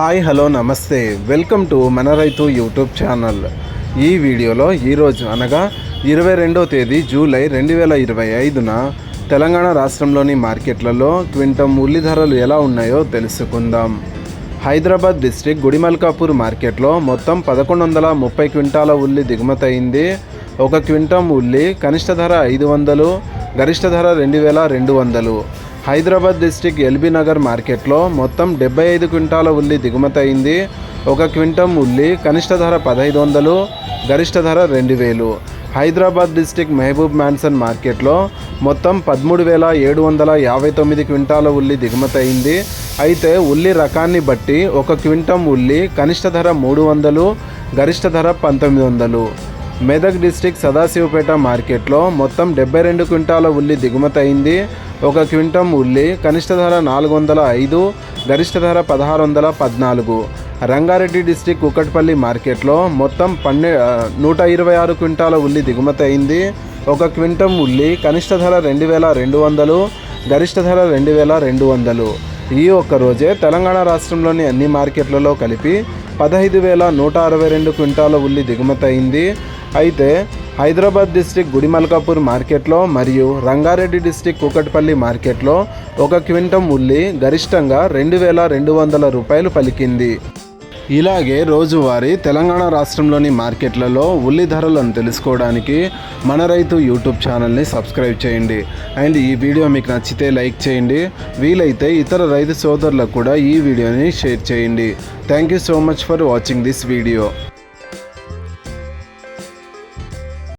Hi hello నమస్తే. Welcome to మన రైతు యూట్యూబ్ ఛానల్. ఈ వీడియోలో ఈరోజు అనగా ఇరవై రెండో తేదీ జూలై రెండు వేల ఇరవై ఐదున తెలంగాణ రాష్ట్రంలోని మార్కెట్లలో క్వింటం ఉల్లి ధరలు ఎలా ఉన్నాయో తెలుసుకుందాం. హైదరాబాద్ డిస్టిక్ గుడిమల్కాపూర్ మార్కెట్లో మొత్తం పదకొండు వందల ముప్పై క్వింటాల ఉల్లి దిగుమతి అయింది. ఒక క్వింటం ఉల్లి కనిష్ట ధర ఐదు వందలు గరిష్ట ధర రెండు వేల రెండు వందలు. హైదరాబాద్ డిస్టిక్ ఎల్బీ నగర్ మార్కెట్లో మొత్తం డెబ్బై ఐదు క్వింటాల ఉల్లి దిగుమతి అయింది. ఒక క్వింటం ఉల్లి కనిష్ట ధర పదహైదు వందలు గరిష్ట ధర రెండు వేలు. హైదరాబాద్ డిస్టిక్ మహబూబ్ మ్యాన్సన్ మార్కెట్లో మొత్తం పదమూడు వేల ఏడు వందల యాభై తొమ్మిది క్వింటాల ఉల్లి దిగుమతి అయింది. అయితే ఉల్లి రకాన్ని బట్టి ఒక క్వింటం ఉల్లి కనిష్ట ధర మూడు వందలు గరిష్ట ధర పంతొమ్మిది వందలు. మెదక్ డిస్టిక్ సదాశివపేట మార్కెట్లో మొత్తం డెబ్బై రెండు క్వింటాల ఉల్లి దిగుమతి అయింది. ఒక క్వింటం ఉల్లి కనిష్ట ధర నాలుగు వందల ఐదు గరిష్ట ధర పదహారు వందల పద్నాలుగు. రంగారెడ్డి డిస్టిక్ కుక్కట్పల్లి మార్కెట్లో మొత్తం పన్నె నూట ఇరవై ఆరు క్వింటాల ఉల్లి దిగుమతి అయింది. ఒక క్వింటం ఉల్లి కనిష్ట ధర రెండు వేల రెండు వందలు గరిష్ట ధర రెండు వేల రెండు వందలు. ఈ ఒక్క రోజే తెలంగాణ రాష్ట్రంలోని అన్ని మార్కెట్లలో కలిపి పదహైదు వేల నూట అరవై రెండు క్వింటాల ఉల్లి దిగుమతి అయింది. అయితే హైదరాబాద్ డిస్టిక్ గుడిమల్కాపూర్ మార్కెట్లో మరియు రంగారెడ్డి డిస్టిక్ కూకట్పల్లి మార్కెట్లో ఒక క్వింటం ఉల్లి గరిష్టంగా రెండు వేల రెండు వందల రూపాయలు పలికింది. ఇలాగే రోజువారీ తెలంగాణ రాష్ట్రంలోని మార్కెట్లలో ఉల్లి ధరలను తెలుసుకోవడానికి మన రైతు యూట్యూబ్ ఛానల్ని సబ్స్క్రైబ్ చేయండి. అండ్ ఈ వీడియో మీకు నచ్చితే లైక్ చేయండి. వీలైతే ఇతర రైతు సోదరులకు కూడా ఈ వీడియోని షేర్ చేయండి. Thank you so much for watching this video.